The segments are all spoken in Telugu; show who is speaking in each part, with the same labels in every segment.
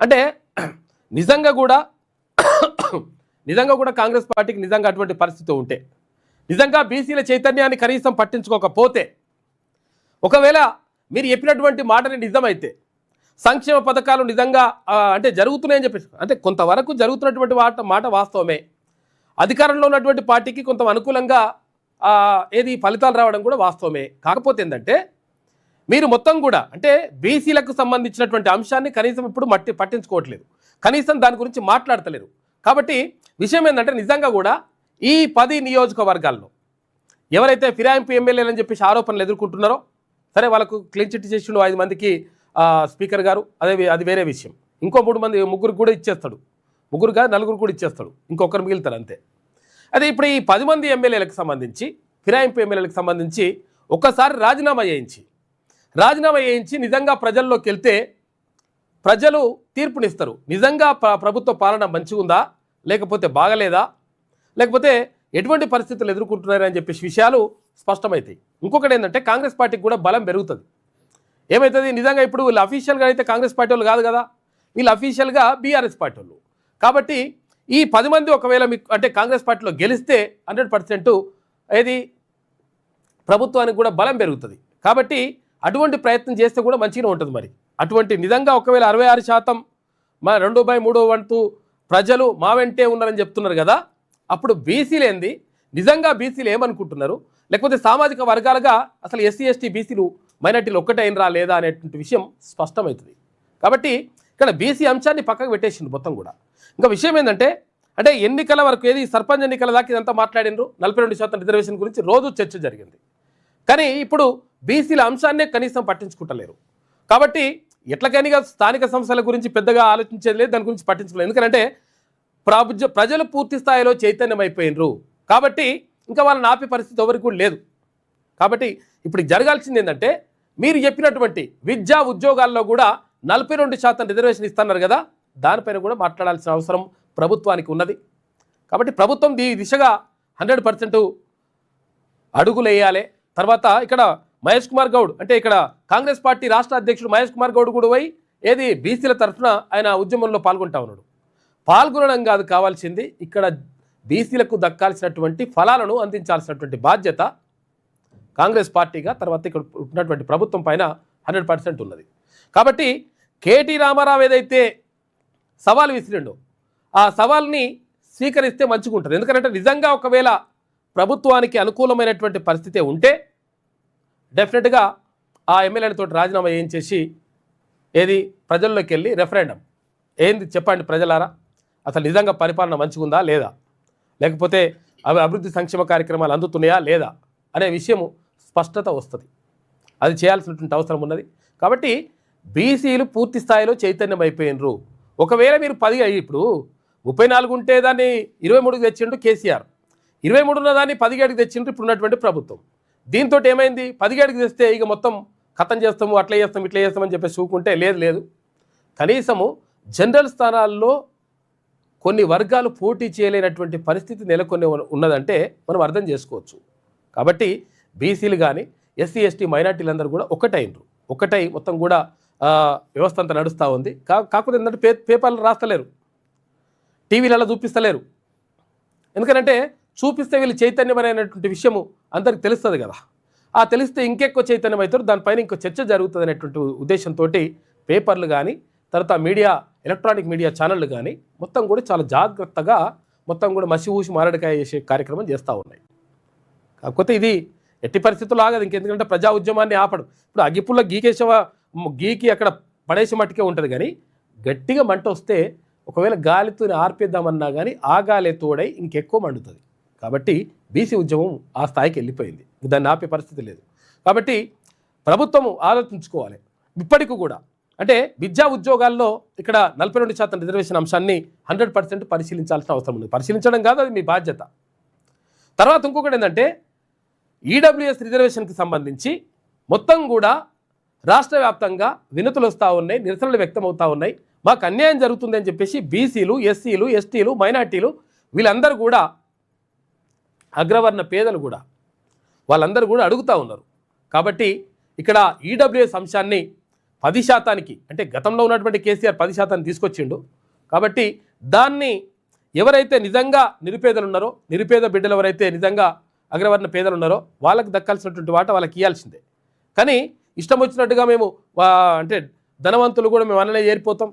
Speaker 1: అంటే నిజంగా కూడా నిజంగా కూడా కాంగ్రెస్ పార్టీకి నిజంగా అటువంటి పరిస్థితి ఉంటే నిజంగా బీసీల చైతన్యాన్ని కనీసం పట్టించుకోకపోతే ఒకవేళ మీరు చెప్పినటువంటి మాటని నిజమైతే సంక్షేమ పథకాలు నిజంగా అంటే జరుగుతున్నాయని చెప్పేసి అంటే కొంతవరకు జరుగుతున్నటువంటి మాట మాట వాస్తవమే. అధికారంలో ఉన్నటువంటి పార్టీకి కొంత అనుకూలంగా ఏది ఫలితాలు రావడం కూడా వాస్తవమే. కాకపోతే ఏంటంటే మీరు మొత్తం కూడా అంటే బీసీలకు సంబంధించినటువంటి అంశాన్ని కనీసం ఇప్పుడు మట్టి పట్టించుకోవట్లేదు. కనీసం దాని గురించి మాట్లాడతలేరు. కాబట్టి విషయం ఏంటంటే నిజంగా కూడా ఈ పది నియోజకవర్గాల్లో ఎవరైతే ఫిరాయింపు ఎమ్మెల్యేలు అని చెప్పేసి ఆరోపణలు ఎదుర్కొంటున్నారో సరే వాళ్ళకు క్లీన్ చిట్ చేసిండు ఐదు మందికి స్పీకర్ గారు అదే అది వేరే విషయం. ఇంకో మూడు మంది ముగ్గురు కూడా ఇచ్చేస్తాడు. ముగ్గురు కాదు నలుగురు కూడా ఇచ్చేస్తాడు. ఇంకొకరు మిగులుతారు అంతే. అదే ఇప్పుడు ఈ పది మంది ఎమ్మెల్యేలకు సంబంధించి ఫిరాయింపు ఎమ్మెల్యేలకు సంబంధించి ఒక్కసారి రాజీనామా చేయించి రాజీనామా చేయించి నిజంగా ప్రజల్లోకి వెళ్తే ప్రజలు తీర్పునిస్తారు. నిజంగా ప్రభుత్వ పాలన మంచిగుందా? లేకపోతే బాగలేదా? లేకపోతే ఎటువంటి పరిస్థితులు ఎదుర్కొంటున్నారని చెప్పేసి విషయాలు స్పష్టమవుతాయి ఇంకొకటి ఏంటంటే కాంగ్రెస్ పార్టీకి కూడా బలం పెరుగుతుంది. ఏమవుతుంది నిజంగా ఇప్పుడు వీళ్ళు అఫీషియల్గా అయితే కాంగ్రెస్ పార్టీ వాళ్ళు కాదు కదా? వీళ్ళు అఫీషియల్గా బీఆర్ఎస్ పార్టీ వాళ్ళు. కాబట్టి ఈ పది మంది ఒకవేళ మీకు అంటే కాంగ్రెస్ పార్టీలో గెలిస్తే హండ్రెడ్ పర్సెంట్ ఏది? ప్రభుత్వానికి కూడా బలం పెరుగుతుంది. కాబట్టి అటువంటి ప్రయత్నం చేస్తే కూడా మంచిగా ఉంటుంది మరి. అటువంటి నిజంగా ఒకవేళ అరవై ఆరు శాతం మా రెండు బై మూడో వంతు ప్రజలు మా వెంటే ఉన్నారని చెప్తున్నారు కదా అప్పుడు బీసీలు ఏంది? నిజంగా బీసీలు ఏమనుకుంటున్నారు? లేకపోతే సామాజిక వర్గాలుగా అసలు ఎస్సీ ఎస్టీ బీసీలు మైనార్టీలు ఒక్కటైనరా లేదా అనేటువంటి విషయం స్పష్టమవుతుంది. కాబట్టి ఇక్కడ బీసీ అంశాన్ని పక్కకు పెట్టేసింది మొత్తం కూడా. ఇంకా విషయం ఏంటంటే అంటే ఎన్నికల వరకు ఏది సర్పంచ్ ఎన్నికల దాకా ఇదంతా మాట్లాడినరు నలభై రెండు శాతం రిజర్వేషన్ గురించి రోజు చర్చ జరిగింది. కానీ ఇప్పుడు బీసీల అంశాన్నే కనీసం పట్టించుకుంటలేరు. కాబట్టి ఎట్లకైనా స్థానిక సంస్థల గురించి పెద్దగా ఆలోచించేది లేదు దాని గురించి పట్టించుకోలేదు. ఎందుకంటే ప్రజ ప్రజలు పూర్తి స్థాయిలో చైతన్యమైపోయినరు. కాబట్టి ఇంకా వాళ్ళని ఆపే పరిస్థితి ఎవరికి కూడా లేదు. కాబట్టి ఇప్పుడు జరగాల్సింది ఏంటంటే మీరు చెప్పినటువంటి విద్యా ఉద్యోగాల్లో కూడా నలభై రెండు శాతం రిజర్వేషన్ ఇస్తున్నారు కదా దానిపైన కూడా మాట్లాడాల్సిన అవసరం ప్రభుత్వానికి ఉన్నది. కాబట్టి ప్రభుత్వం ఈ దిశగా హండ్రెడ్ పర్సెంట్ అడుగులు వేయాలి. తర్వాత ఇక్కడ మహేష్ కుమార్ గౌడ్ అంటే ఇక్కడ కాంగ్రెస్ పార్టీ రాష్ట్ర అధ్యక్షుడు మహేష్ కుమార్ గౌడ్ కూడా పోయి ఏది బీసీల తరఫున ఆయన ఉద్యమంలో పాల్గొంటా ఉన్నాడు. పాల్గొనడం కాదు కావాల్సింది ఇక్కడ బీసీలకు దక్కాల్సినటువంటి ఫలాలను అందించాల్సినటువంటి బాధ్యత కాంగ్రెస్ పార్టీగా తర్వాత ఇక్కడ ఉన్నటువంటి ప్రభుత్వం పైన హండ్రెడ్ పర్సెంట్ ఉన్నది. కాబట్టి కేటీ రామారావు ఏదైతే సవాల్ విసిరిండో ఆ సవాల్ని స్వీకరిస్తే మంచిగా ఉంటుంది ఎందుకంటే నిజంగా ఒకవేళ ప్రభుత్వానికి అనుకూలమైనటువంటి పరిస్థితి ఉంటే డెఫినెట్గా ఆ ఎమ్మెల్యేలతో రాజీనామా ఏం చేసి ఏది ప్రజల్లోకి వెళ్ళి రెఫరెండం ఏంది చెప్పండి ప్రజలారా? అసలు నిజంగా పరిపాలన మంచిగుందా లేదా? లేకపోతే అవి అభివృద్ధి సంక్షేమ కార్యక్రమాలు అందుతున్నాయా లేదా? అనే విషయము స్పష్టత వస్తుంది. అది చేయాల్సినటువంటి అవసరం ఉన్నది. కాబట్టి బీసీలు పూర్తి స్థాయిలో చైతన్యం అయిపోయినరు ఒకవేళ మీరు పది ఇప్పుడు ముప్పై నాలుగు ఉంటే దాన్ని ఇరవై మూడుకి తెచ్చిండు కేసీఆర్. ఇరవై మూడున్న దాన్ని పదిహేడుకి తెచ్చిండ్రు ఇప్పుడు ఉన్నటువంటి ప్రభుత్వం. దీంతో ఏమైంది? పదిహేడుకి తెస్తే ఇక మొత్తం ఖతం చేస్తాము అట్లా చేస్తాం ఇట్లా చేస్తామని చెప్పేసి చూకుంటే లేదు లేదు. కనీసము జనరల్ స్థానాల్లో కొన్ని వర్గాలు పోటీ చేయలేనటువంటి పరిస్థితి నెలకొని ఉన్నదంటే మనం అర్థం చేసుకోవచ్చు. కాబట్టి బీసీలు కానీ ఎస్సీ ఎస్టీ మైనార్టీలందరూ కూడా ఒకటైనరు ఒకటై మొత్తం కూడా వ్యవస్థ అంతా నడుస్తూ ఉంది. కా కాకపోతే ఏంటంటే పే పేపర్లు రాస్తలేరు. టీవీలలో చూపిస్తలేరు. ఎందుకంటే చూపిస్తే వీళ్ళు చైతన్యమైనటువంటి విషయము అందరికి తెలుస్తుంది కదా. ఆ తెలిస్తే ఇంకెక్కువ చైతన్యం అవుతారు దానిపైన ఇంకో చర్చ జరుగుతుంది అనేటువంటి ఉద్దేశంతో పేపర్లు కానీ తర్వాత మీడియా ఎలక్ట్రానిక్ మీడియా ఛానళ్ళు కానీ మొత్తం కూడా చాలా జాగ్రత్తగా మొత్తం కూడా మసి ఊసి మారడికాయ చేసే కార్యక్రమం చేస్తూ ఉన్నాయి. కాకపోతే ఇది ఎట్టి పరిస్థితులు ఆగదు ఇంకెందుకంటే ప్రజా ఉద్యమాన్ని ఆపడం. ఇప్పుడు అగ్గిపుల్ల గీకేశవ గీకి అక్కడ పడేసి మట్టుకే ఉంటుంది కానీ గట్టిగా మంట వస్తే ఒకవేళ గాలితో ఆర్పేద్దామన్నా కానీ ఆ గాలే తోడై ఇంకెక్కువ మండుతుంది. కాబట్టి బీసీ ఉద్యమం ఆ స్థాయికి వెళ్ళిపోయింది. దాన్ని ఆపే పరిస్థితి లేదు. కాబట్టి ప్రభుత్వము ఆలోచించుకోవాలి. ఇప్పటికి కూడా. అంటే విద్యా ఉద్యోగాల్లో ఇక్కడ నలభై రెండు శాతం రిజర్వేషన్ అంశాన్ని హండ్రెడ్ పర్సెంట్ పరిశీలించాల్సిన అవసరం ఉంది. పరిశీలించడం కాదు అది మీ బాధ్యత. తర్వాత ఇంకొకటి ఏంటంటే ఈడబ్ల్యూఎస్ రిజర్వేషన్కి సంబంధించి మొత్తం కూడా రాష్ట్ర వ్యాప్తంగా వినతులు వస్తూ ఉన్నాయి నిరసనలు వ్యక్తం అవుతూ ఉన్నాయి. మాకు అన్యాయం జరుగుతుందని చెప్పేసి బీసీలు ఎస్సీలు ఎస్టీలు మైనార్టీలు వీళ్ళందరూ కూడా అగ్రవర్ణ పేదలు కూడా వాళ్ళందరూ కూడా అడుగుతూ ఉన్నారు. కాబట్టి ఇక్కడ ఈడబ్ల్యూఎస్ అంశాన్ని పది శాతానికి అంటే గతంలో ఉన్నటువంటి కేసీఆర్ పది శాతాన్ని తీసుకొచ్చిండు. కాబట్టి దాన్ని ఎవరైతే నిజంగా నిరుపేదలు ఉన్నారో నిరుపేద బిడ్డలు ఎవరైతే నిజంగా అగ్రవర్ణ పేదలు ఉన్నారో వాళ్ళకి దక్కాల్సినటువంటి వాట వాళ్ళకి ఇవ్వాల్సిందే కానీ ఇష్టం వచ్చినట్టుగా మేము అంటే ధనవంతులు కూడా మేము అనలే ఏరిపోతాం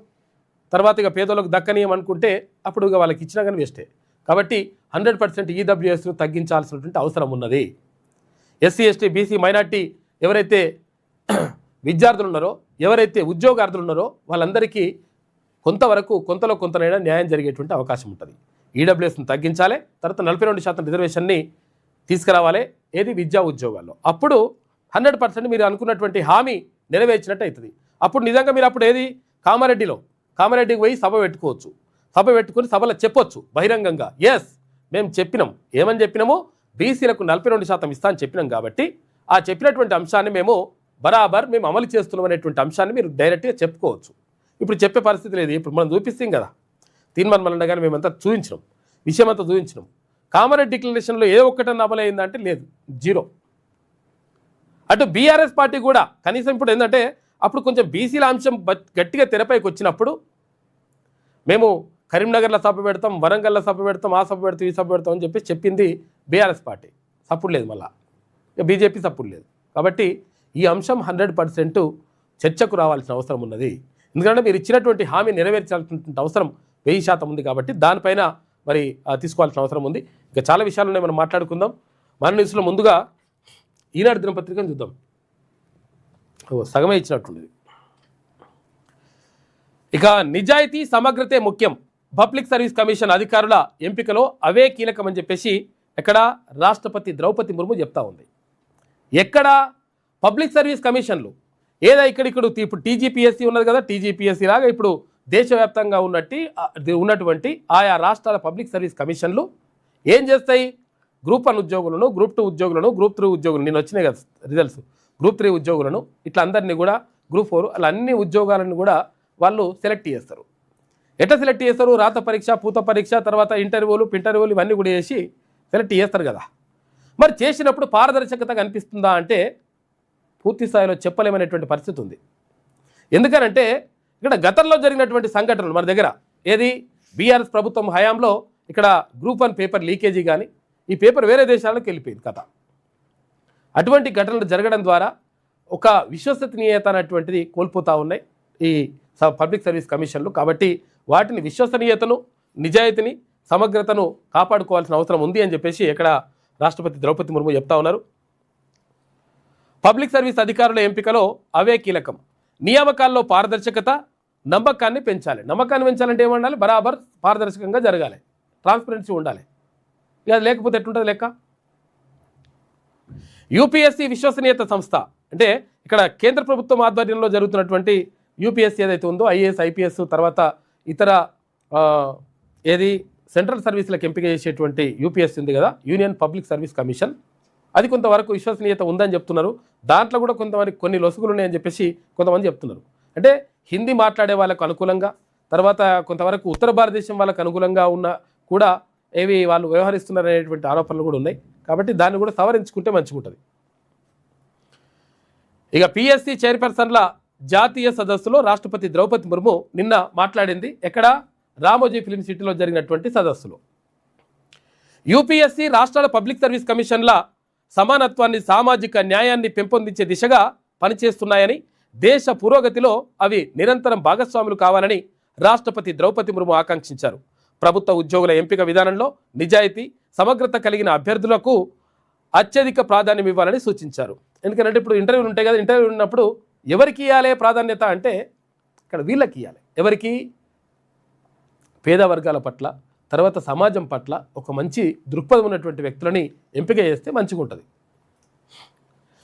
Speaker 1: తర్వాత ఇక పేదలకు దక్కనీయం అనుకుంటే అప్పుడు ఇక వాళ్ళకి ఇచ్చినా కానీ వేస్టే. కాబట్టి హండ్రెడ్ పర్సెంట్ ఈడబ్ల్యూఎస్ను తగ్గించాల్సినటువంటి అవసరం ఉన్నది. ఎస్సీ ఎస్టీ బీసీ మైనార్టీ ఎవరైతే విద్యార్థులు ఉన్నారో ఎవరైతే ఉద్యోగార్థులు ఉన్నారో వాళ్ళందరికీ కొంతవరకు కొంతలో కొంతనైనా న్యాయం జరిగేటువంటి అవకాశం ఉంటుంది. ఈడబ్ల్యూఎస్ని తగ్గించాలి తర్వాత నలభై రెండు శాతం రిజర్వేషన్ని తీసుకురావాలి ఏది విద్యా ఉద్యోగాల్లో. అప్పుడు హండ్రెడ్ పర్సెంట్ మీరు అనుకున్నటువంటి హామీ నెరవేర్చినట్టు అవుతుంది అప్పుడు నిజంగా మీరు అప్పుడు ఏది? కామారెడ్డిలో. కామారెడ్డికి పోయి సభ పెట్టుకోవచ్చు. సభ పెట్టుకుని సభలో చెప్పొచ్చు బహిరంగంగా. ఎస్ మేము చెప్పినాం. ఏమని చెప్పినాము? బీసీలకు నలభై రెండు శాతం ఇస్తా అని చెప్పినాం కాబట్టి ఆ చెప్పినటువంటి అంశాన్ని మేము బరాబర్ మేము అమలు చేస్తున్నాం అనేటువంటి అంశాన్ని మీరు డైరెక్ట్గా చెప్పుకోవచ్చు. ఇప్పుడు చెప్పే పరిస్థితి లేదు. ఇప్పుడు మనం చూపిస్తాం కదా. తీర్మానం మళ్ళీ కానీ మేమంతా చూపించినాం విషయం అంతా చూపించినాం కామారెడ్డి డిక్లరేషన్లో ఏ ఒక్కటన్నా అమలైందంటే లేదు. జీరో. అటు బీఆర్ఎస్ పార్టీ కూడా కనీసం ఇప్పుడు ఏంటంటే అప్పుడు కొంచెం బీసీల అంశం గట్టిగా తెరపైకి వచ్చినప్పుడు మేము కరీంనగర్లో సభ పెడతాం వరంగల్లో సభ పెడతాం ఆ సభ పెడతాం ఈ సభ పెడతాం అని చెప్పి చెప్పింది బీఆర్ఎస్ పార్టీ. సపోర్ట్ లేదు మళ్ళా. ఇక బీజేపీ సపోర్ట్ లేదు. కాబట్టి ఈ అంశం హండ్రెడ్ పర్సెంట్ చర్చకు రావాల్సిన అవసరం ఉన్నది. ఎందుకంటే మీరు ఇచ్చినటువంటి హామీ నెరవేర్చాల్సినటువంటి అవసరం వెయ్యి శాతం ఉంది కాబట్టి దానిపైన మరి తీసుకోవాల్సిన అవసరం ఉంది. ఇక చాలా విషయాలు ఉన్నాయి మనం మాట్లాడుకుందాం. మన న్యూస్లో ముందుగా ఈనాడు దినపత్రికను చూద్దాం. ఓ సగమే ఇచ్చినట్టుంది ఇక నిజాయితీ సమగ్రతే ముఖ్యం. పబ్లిక్ సర్వీస్ కమిషన్ అధికారుల ఎంపికలో అవే కీలకమని చెప్పేసి ఎక్కడ రాష్ట్రపతి ద్రౌపది ముర్ము చెప్తా ఉంది. ఎక్కడ పబ్లిక్ సర్వీస్ కమిషన్లు ఏదో ఇక్కడ ఇక్కడ ఇప్పుడు టీజీపీఎస్సీ ఉన్నది కదా టీజీపీఎస్సీ లాగా ఇప్పుడు దేశవ్యాప్తంగా ఉన్నట్టు ఉన్నటువంటి ఆయా రాష్ట్రాల పబ్లిక్ సర్వీస్ కమిషన్లు ఏం చేస్తాయి? గ్రూప్ వన్ ఉద్యోగులను గ్రూప్ టూ ఉద్యోగులను గ్రూప్ త్రీ ఉద్యోగులు నేను వచ్చినాయి కదా రిజల్ట్స్. గ్రూప్ త్రీ ఉద్యోగులను ఇట్లా అందరినీ కూడా గ్రూప్ ఫోర్ అలా అన్ని ఉద్యోగాలను కూడా వాళ్ళు సెలెక్ట్ చేస్తారు. ఎట్లా సెలెక్ట్ చేస్తారు? రాత పరీక్ష పూత పరీక్ష తర్వాత ఇంటర్వ్యూలు ఇంటర్వ్యూలు ఇవన్నీ కూడా చేసి సెలెక్ట్ చేస్తారు కదా. మరి చేసినప్పుడు పారదర్శకత కనిపిస్తుందా అంటే పూర్తి స్థాయిలో చెప్పలేమనేటువంటి పరిస్థితి ఉంది. ఎందుకనంటే ఇక్కడ గతంలో జరిగినటువంటి సంఘటనలు మన దగ్గర ఏది? బీఆర్ఎస్ ప్రభుత్వం హయాంలో ఇక్కడ గ్రూప్ వన్ పేపర్ లీకేజీ కానీ ఈ పేపర్ వేరే దేశాలకు వెళ్ళిపోయింది కథ. అటువంటి ఘటనలు జరగడం ద్వారా ఒక విశ్వసనీయత అనేటువంటిది కోల్పోతూ ఉన్నాయి ఈ పబ్లిక్ సర్వీస్ కమిషన్లు కాబట్టి వాటిని విశ్వసనీయతను నిజాయితీని సమగ్రతను కాపాడుకోవాల్సిన అవసరం ఉంది అని చెప్పేసి ఇక్కడ రాష్ట్రపతి ద్రౌపది ముర్ము చెప్తా ఉన్నారు. పబ్లిక్ సర్వీస్ అధికారుల ఎంపికలో అవే కీలకం. నియామకాల్లో పారదర్శకత నమ్మకాన్ని పెంచాలి. నమ్మకాన్ని పెంచాలంటే ఏమండాలి బరాబర్ పారదర్శకంగా జరగాలి. ట్రాన్స్పరెన్సీ ఉండాలి. ఇక లేకపోతే ఎట్లుంటుంది లెక్క? యూపీఎస్సీ విశ్వసనీయత సంస్థ. అంటే ఇక్కడ కేంద్ర ప్రభుత్వం ఆధ్వర్యంలో జరుగుతున్నటువంటి యూపీఎస్సీ ఏదైతే ఉందో ఐఏఎస్ ఐపీఎస్ తర్వాత ఇతర ఏది సెంట్రల్ సర్వీసులకు ఎంపిక చేసేటువంటి యూపీఎస్సీ ఉంది కదా యూనియన్ పబ్లిక్ సర్వీస్ కమిషన్. అది కొంతవరకు విశ్వసనీయత ఉందని చెప్తున్నారు. దాంట్లో కూడా కొంతమంది కొన్ని లొసుగులు ఉన్నాయని చెప్పేసి కొంతమంది చెప్తున్నారు. అంటే హిందీ మాట్లాడే వాళ్ళకు అనుకూలంగా తర్వాత కొంతవరకు ఉత్తర భారతదేశం వాళ్ళకు అనుకూలంగా ఉన్న కూడా ఏవి వాళ్ళు వ్యవహరిస్తున్నారు అనేటువంటి ఆరోపణలు కూడా ఉన్నాయి. కాబట్టి దాన్ని కూడా సవరించుకుంటే మంచిగా ఉంటుంది ఇక పిఎస్సి చైర్పర్సన్ల జాతీయ సదస్సులో రాష్ట్రపతి ద్రౌపది ముర్ము నిన్న మాట్లాడింది. ఎక్కడ? రామోజీ ఫిలిం సిటీలో జరిగినటువంటి సదస్సులో. యూపీఎస్సీ రాష్ట్రాల పబ్లిక్ సర్వీస్ కమిషన్ల సమానత్వాన్ని సామాజిక న్యాయాన్ని పెంపొందించే దిశగా పనిచేస్తున్నాయని దేశ పురోగతిలో అవి నిరంతరం భాగస్వాములు కావాలని రాష్ట్రపతి ద్రౌపది ముర్ము ఆకాంక్షించారు. ప్రభుత్వ ఉద్యోగుల ఎంపిక విధానంలో నిజాయితీ సమగ్రత కలిగిన అభ్యర్థులకు అత్యధిక ప్రాధాన్యం ఇవ్వాలని సూచించారు. ఎందుకంటే ఇప్పుడు ఇంటర్వ్యూలు ఉంటాయి కదా ఇంటర్వ్యూ ఉన్నప్పుడు ఎవరికి ఇవ్వాలి ప్రాధాన్యత అంటే ఇక్కడ వీళ్ళకి ఇవ్వాలి ఎవరికి? పేద వర్గాల పట్ల తర్వాత సమాజం పట్ల ఒక మంచి దృక్పథం ఉన్నటువంటి వ్యక్తులని ఎంపిక చేస్తే మంచిగా ఉంటుంది.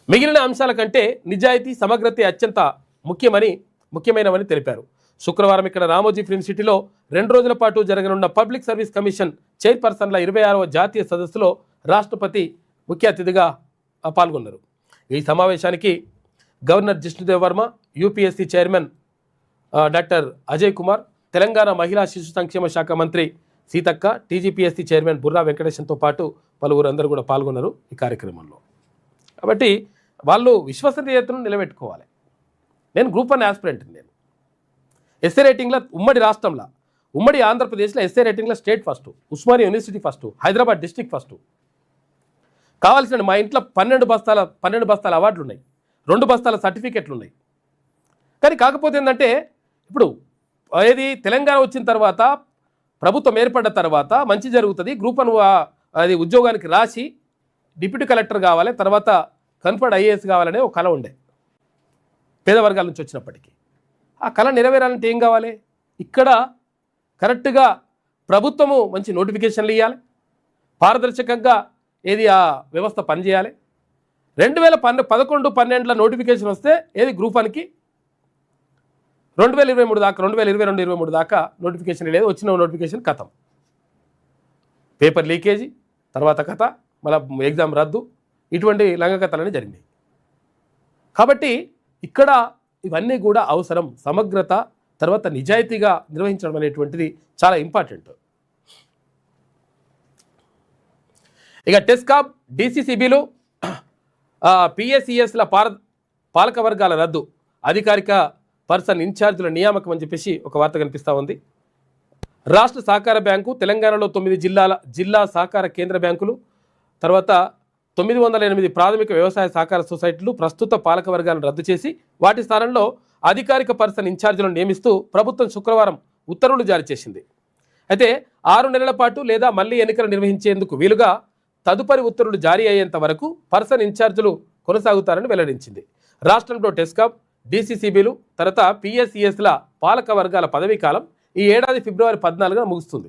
Speaker 1: మిగిలిన అంశాల కంటే నిజాయితీ సమగ్రత అత్యంత ముఖ్యమని ముఖ్యమైనవని తెలిపారు. శుక్రవారం ఇక్కడ రామోజీ ఫిల్మ్ సిటీలో రెండు రోజుల పాటు జరగనున్న పబ్లిక్ సర్వీస్ కమిషన్ చైర్పర్సన్ల ఇరవై ఆరవ జాతీయ సదస్సులో రాష్ట్రపతి ముఖ్య అతిథిగా పాల్గొన్నారు. ఈ సమావేశానికి governor Jishnu Dev Varma UPSC chairman doctor Ajay Kumar Telangana మహిళా శిశు సంక్షేమ శాఖ మంత్రి సీతక్క టీజీపీఎస్సీ చైర్మన్ బుర్రా వెంకటేశంతో పాటు పలువురు అందరూ కూడా పాల్గొన్నారు ఈ కార్యక్రమంలో. కాబట్టి వాళ్ళు విశ్వసనీయతను నిలబెట్టుకోవాలి. నేను గ్రూప్ వన్ యాస్పిరెంట్ నేను. ఎస్ఏ రేటింగ్లో ఉమ్మడి రాష్ట్రంలో. ఉమ్మడి ఆంధ్రప్రదేశ్లో SA రేటింగ్లో state first Osmania university first Hyderabad district first. కావాల్సిన మా ఇంట్లో పన్నెండు బస్తాల పన్నెండు బస్తాల అవార్డులు ఉన్నాయి రెండు బస్తాల సర్టిఫికెట్లు ఉన్నాయి కానీ కాకపోతే ఏంటంటే ఇప్పుడు ఏది తెలంగాణ వచ్చిన తర్వాత ప్రభుత్వం ఏర్పడ్డ తర్వాత మంచి జరుగుతుంది గ్రూప్ వన్ అది ఉద్యోగానికి రాసి డిప్యూటీ కలెక్టర్ కావాలి తర్వాత కన్ఫర్డ్ ఐఏఎస్ కావాలనే ఒక కళ ఉండే. పేద వర్గాల నుంచి వచ్చినప్పటికీ. ఆ కళ నెరవేరాలంటే ఏం కావాలి? ఇక్కడ కరెక్ట్గా ప్రభుత్వము మంచి నోటిఫికేషన్లు ఇవ్వాలి పారదర్శకంగా ఏది ఆ వ్యవస్థ పనిచేయాలి. రెండు వేల పన్నె పదకొండు పన్నెండులో నోటిఫికేషన్ వస్తే ఏది? గ్రూప్ వన్కి రెండు వేల ఇరవై మూడు దాకా రెండు వేల ఇరవై రెండు ఇరవై మూడు దాకా నోటిఫికేషన్ లేదు. వచ్చిన నోటిఫికేషన్ కథం. పేపర్ లీకేజీ తర్వాత కథ మళ్ళీ ఎగ్జామ్ రద్దు ఇటువంటి లంగకథలన్నీ జరిగినాయి. కాబట్టి ఇక్కడ ఇవన్నీ కూడా అవసరం. సమగ్రత తర్వాత నిజాయితీగా నిర్వహించడం అనేటువంటిది చాలా ఇంపార్టెంట్ ఇక టెస్కాప్ డిసిసిబిలు పిఎస్సిఎస్ల పార పాలక వర్గాల రద్దు అధికారిక పర్సన్ ఇన్ఛార్జీల నియామకం అని చెప్పేసి ఒక వార్త కనిపిస్తూ ఉంది. రాష్ట్ర సహకార బ్యాంకు తెలంగాణలో తొమ్మిది జిల్లాల జిల్లా సహకార కేంద్ర బ్యాంకులు తర్వాత తొమ్మిది వందల ఎనిమిది ప్రాథమిక వ్యవసాయ సహకార సొసైటీలు ప్రస్తుత పాలక వర్గాలను రద్దు చేసి వాటి స్థానంలో అధికారిక పర్సన్ ఇన్ఛార్జీలను నియమిస్తూ ప్రభుత్వం శుక్రవారం ఉత్తర్వులు జారీ చేసింది. అయితే ఆరు నెలల పాటు లేదా మళ్ళీ ఎన్నికలు నిర్వహించేందుకు వీలుగా తదుపరి ఉత్తర్వులు జారీ అయ్యేంత వరకు పర్సన్ ఇన్ఛార్జీలు కొనసాగుతారని వెల్లడించింది. రాష్ట్రంలో టెస్కాప్ డీసీసీబీలు తర్వాత పిఎస్సిఎస్ల పాలక వర్గాల పదవీ కాలం ఈ ఏడాది ఫిబ్రవరి పద్నాలుగున ముగుస్తుంది.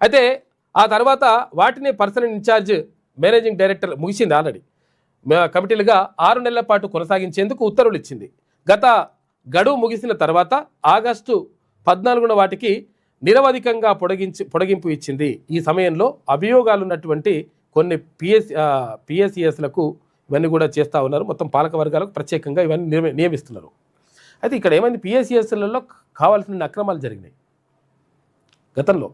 Speaker 1: అయితే ఆ తర్వాత వాటిని personal in charge managing director ముగిసింది ఆల్రెడీ. కమిటీలుగా ఆరు నెలల పాటు కొనసాగించేందుకు ఉత్తర్వులు ఇచ్చింది. గత గడువు ముగిసిన తర్వాత ఆగస్టు పద్నాలుగున వాటికి నిరవధికంగా పొడిగించి పొడిగింపు ఇచ్చింది. ఈ సమయంలో అభియోగాలు ఉన్నటువంటి కొన్ని పిఎస్ పిఎస్సిఎస్లకు ఇవన్నీ కూడా చేస్తూ ఉన్నారు. మొత్తం పాలక వర్గాలకు ప్రత్యేకంగా ఇవన్నీ నియమి- నియమిస్తున్నారు. అయితే ఇక్కడ ఏమైంది? పిఎస్సిఎస్లలో కావాల్సిన అక్రమాలు జరిగినాయి. గతంలో.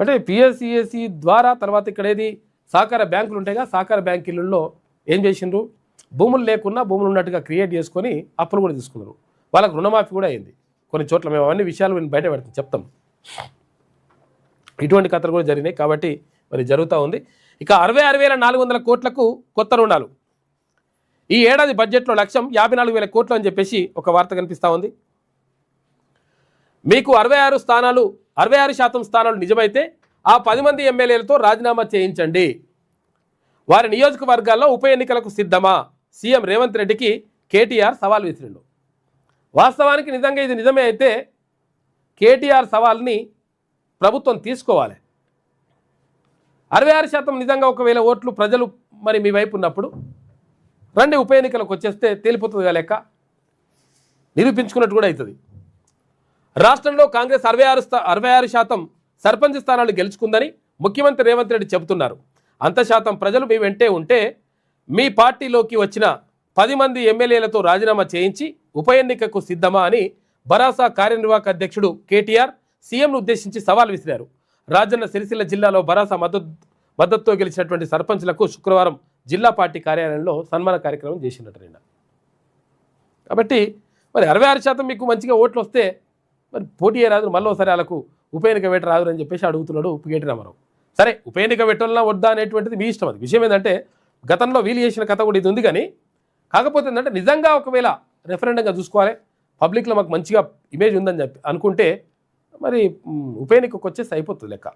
Speaker 1: అంటే పిఎస్సిఎస్సి ద్వారా తర్వాత ఇక్కడ ఏది? సహకార బ్యాంకులు ఉంటాయిగా సహకార బ్యాంకులలో ఏం చేసిండ్రు? భూములు లేకున్నా భూములు ఉన్నట్టుగా క్రియేట్ చేసుకొని అప్పులు కూడా తీసుకున్నారు. వాళ్ళకు రుణమాఫీ కూడా అయింది. కొన్ని చోట్ల మేము అవన్నీ విషయాలు మేము బయట పెడతాం చెప్తాం. ఇటువంటి కథలు కూడా జరిగినాయి కాబట్టి మరి జరుగుతూ ఉంది. ఇక అరవై ఆరు వేల నాలుగు వందల కోట్లకు కొత్త రుణాలు. ఈ ఏడాది బడ్జెట్లో లక్ష్యం యాభై నాలుగు వేల కోట్లు అని చెప్పేసి ఒక వార్త కనిపిస్తూ ఉంది. మీకు అరవై ఆరు స్థానాలు అరవై ఆరు శాతం స్థానాలు నిజమైతే ఆ పది మంది ఎమ్మెల్యేలతో రాజీనామా చేయించండి. వారి నియోజకవర్గాల్లో ఉప ఎన్నికలకు సిద్ధమా? సీఎం రేవంత్ రెడ్డికి కేటీఆర్ సవాల్ విసిరిండు. వాస్తవానికి నిజంగా ఇది నిజమే అయితే కేటీఆర్ సవాల్ని ప్రభుత్వం తీసుకోవాలి. అరవై ఆరు శాతం నిజంగా ఒకవేళ ఓట్లు ప్రజలు మరి మీ వైపు ఉన్నప్పుడు రండి ఉప ఎన్నికలకు వచ్చేస్తే తేలిపోతుందిగా లెక్క. నిరూపించుకున్నట్టు కూడా అవుతుంది. రాష్ట్రంలో కాంగ్రెస్ అరవై ఆరు స్థా అరవై ఆరు శాతం సర్పంచ్ స్థానాలు గెలుచుకుందని ముఖ్యమంత్రి రేవంత్ రెడ్డి చెబుతున్నారు. అంత శాతం ప్రజలు మీ వెంటే ఉంటే మీ పార్టీలోకి వచ్చిన పది మంది ఎమ్మెల్యేలతో రాజీనామా చేయించి ఉప ఎన్నికకు సిద్ధమా అని బరాసా కార్యనిర్వాహక అధ్యక్షుడు కేటీఆర్ సీఎంను ఉద్దేశించి సవాల్ విసిరారు. రాజన్న సిరిసిల్ల జిల్లాలో బరాసా మద్దతు మద్దతుతో గెలిచినటువంటి సర్పంచ్లకు శుక్రవారం జిల్లా పార్టీ కార్యాలయంలో సన్మాన కార్యక్రమం చేసినట్టు నిన్న. కాబట్టి మరి అరవై ఆరు శాతం మీకు మంచిగా ఓట్లు వస్తే మరి పోటీ రాదు మళ్ళీసారి వాళ్ళకు ఉప ఎన్నిక పెట్ట రాదు అని చెప్పేసి అడుగుతున్నాడు ఉప్పుగేటి రామారావు. సరే ఉప ఎన్నిక పెట్టాలన్నా వద్దా అనేటువంటిది మీ ఇష్టం అది. విషయం ఏంటంటే గతంలో వీలు చేసిన కథ కూడా ఇది ఉంది కానీ కాకపోతే ఏంటంటే నిజంగా ఒకవేళ రెఫరెండంగా చూసుకోవాలి. పబ్లిక్లో మాకు మంచిగా ఇమేజ్ ఉందని చెప్పి అనుకుంటే మరి మ్, ఉప ఎన్నికకు వచ్చేసి అయిపోతుంది లెక్క.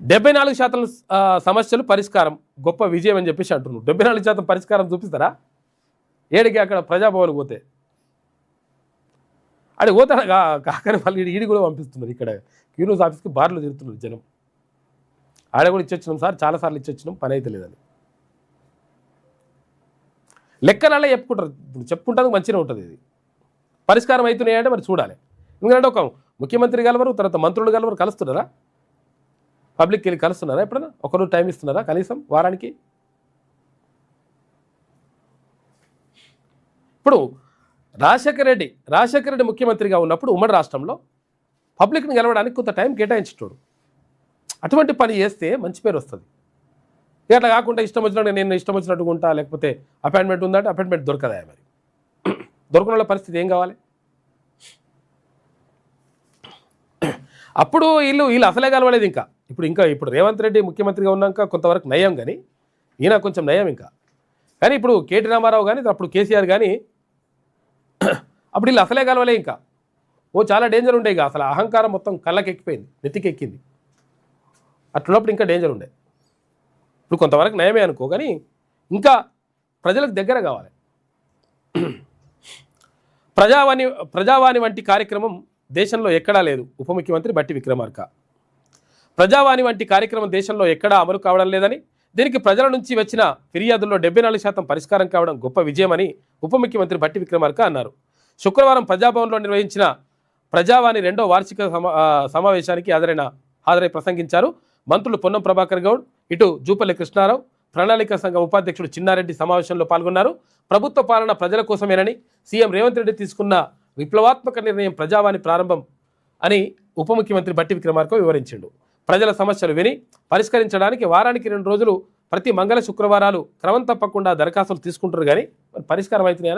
Speaker 1: డెబ్బై నాలుగు శాతం సమస్యలు పరిష్కారం గొప్ప విజయం అని చెప్పేసి అంటున్నాడు డెబ్బై నాలుగు శాతం పరిష్కారం చూపిస్తారా? ఏడికి అక్కడ ప్రజాభవన్ పోతే? అడి పోతాడు కాకని మళ్ళీ ఈడి- ఈడి కూడా పంపిస్తున్నారు ఇక్కడ. క్యూనూస్ ఆఫీస్కి బార్లు తిరుగుతున్నారు జనం. ఆడ కూడా ఇచ్చొచ్చినాం సార్ చాలాసార్లు ఇచ్చొచ్చినాం పని అయితే లేదని. లెక్కలలో చెప్పుకుంటారు. ఇప్పుడు చెప్పుకుంటానికి మంచిగా ఉంటుంది ఇది. పరిష్కారం అవుతున్నాయంటే మరి చూడాలి. ఎందుకంటే ఒక ముఖ్యమంత్రి కలవరు తర్వాత మంత్రులు కలవరు కలుస్తున్నారా? పబ్లిక్కి వెళ్ళి కలుస్తున్నారా ఎప్పుడైనా? ఒకరోజు టైం ఇస్తున్నారా కనీసం వారానికి? ఇప్పుడు రాజశేఖర రెడ్డి రాజశేఖర రెడ్డి ముఖ్యమంత్రిగా ఉన్నప్పుడు ఉమ్మడి రాష్ట్రంలో పబ్లిక్ని గెలవడానికి కొంత టైం కేటాయించేటోడు. అటువంటి పని చేస్తే మంచి పేరు వస్తుంది. ఇక అట్లా కాకుండా ఇష్టం వచ్చినట్టు నేను ఇష్టం వచ్చినట్టు ఉంటా లేకపోతే అపాయింట్మెంట్ ఉందంటే అపాయింట్మెంట్ దొరకదా మరి? దొరకని వాళ్ళ పరిస్థితి ఏం కావాలి? అప్పుడు వీళ్ళు వీళ్ళు అసలే కలవలేదు ఇంకా. ఇప్పుడు ఇంకా ఇప్పుడు రేవంత్ రెడ్డి ముఖ్యమంత్రిగా ఉన్నాక కొంతవరకు నయం కానీ ఈయన కొంచెం నయం ఇంకా. కానీ ఇప్పుడు కేటీ రామారావు కానీ అప్పుడు కేసీఆర్ కానీ అప్పుడు వీళ్ళు అసలే కలవలే ఇంకా. ఓ చాలా డేంజర్ ఉండే ఇక. అసలు అహంకారం మొత్తం కళ్ళకి ఎక్కిపోయింది నెత్తికి ఎక్కింది అట్లున్నప్పుడు ఇంకా డేంజర్ ఉండే. ఇప్పుడు కొంతవరకు నయమే అనుకో కానీ ఇంకా ప్రజలకు దగ్గర కావాలి. ప్రజావాణి ప్రజావాణి వంటి కార్యక్రమం దేశంలో ఎక్కడా లేదు. ఉప ముఖ్యమంత్రి బట్టి విక్రమార్క. ప్రజావాణి వంటి కార్యక్రమం దేశంలో ఎక్కడా అమలు కావడం లేదని దీనికి ప్రజల నుంచి వచ్చిన ఫిర్యాదుల్లో డెబ్బై నాలుగు శాతం పరిష్కారం కావడం గొప్ప విజయమని ఉప ముఖ్యమంత్రి బట్టి విక్రమార్క అన్నారు. శుక్రవారం ప్రజాభవన్లో నిర్వహించిన ప్రజావాణి రెండో వార్షిక సమా సమావేశానికి హాజరైన హాజరై ప్రసంగించారు మంత్రులు పొన్నం ప్రభాకర్ గౌడ్ ఇటు జూపల్లి కృష్ణారావు ప్రణాళిక సంఘం ఉపాధ్యక్షుడు చిన్నారెడ్డి సమావేశంలో పాల్గొన్నారు. ప్రభుత్వ పాలన ప్రజల కోసమేనని సీఎం రేవంత్ రెడ్డి తీసుకున్న విప్లవాత్మక నిర్ణయం ప్రజావాణి ప్రారంభం అని ఉప ముఖ్యమంత్రి బట్టి విక్రమార్క వివరించిండు. ప్రజల సమస్యలు విని పరిష్కరించడానికి వారానికి రెండు రోజులు ప్రతి మంగళ శుక్రవారాలు క్రమం తప్పకుండా దరఖాస్తులు తీసుకుంటారు కానీ పరిష్కారం అవుతున్నాయని